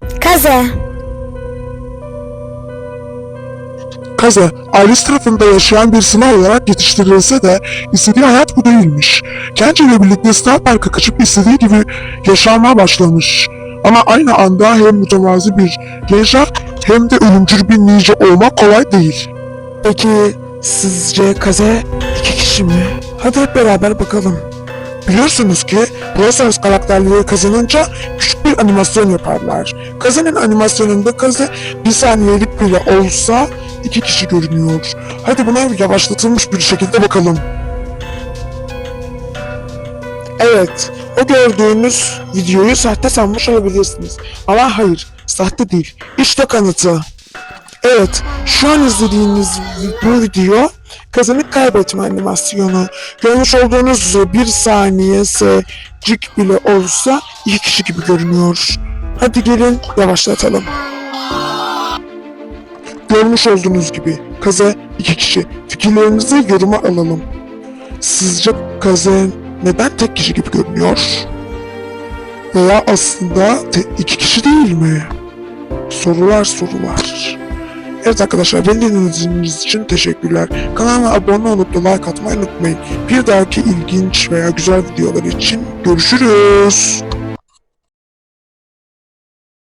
Kaze. Kaze, ailesi tarafında yaşayan bir sınav olarak yetiştirilse de istediği hayat bu değilmiş. Kence ile birlikte Star Park'a kaçıp istediği gibi yaşamaya başlamış. Ama aynı anda hem mütevazi bir gençler hem de ölümcül bir ninja olmak kolay değil. Peki sizce Kaze iki kişi mi? Hadi hep beraber bakalım. Biliyorsunuz ki Brawl karakterleri kazanınca küçük bir animasyon yaparlar. Kazanın animasyonunda Kaze bir saniyelik bile olsa iki kişi görünüyor. Hadi buna yavaşlatılmış bir şekilde bakalım. Evet, o gördüğünüz videoyu sahte sanmış olabilirsiniz. Ama hayır, sahte değil. İşte kanıtı. Evet, şu an izlediğiniz bu video kazanıp kaybetme animasyonu. Görmüş olduğunuz bir saniyesecik bile olsa iki kişi gibi görünüyor. Hadi gelin yavaşlatalım. Görmüş olduğunuz gibi Kaze iki kişi. Fikirlerinizi yoruma alalım. Sizce Kaze neden tek kişi gibi görünüyor? Veya aslında iki kişi değil mi? Sorular sorular. Evet arkadaşlar beni dinlediğiniz için teşekkürler. Kanalıma abone olup da like atmayı unutmayın. Bir dahaki ilginç veya güzel videolar için görüşürüz.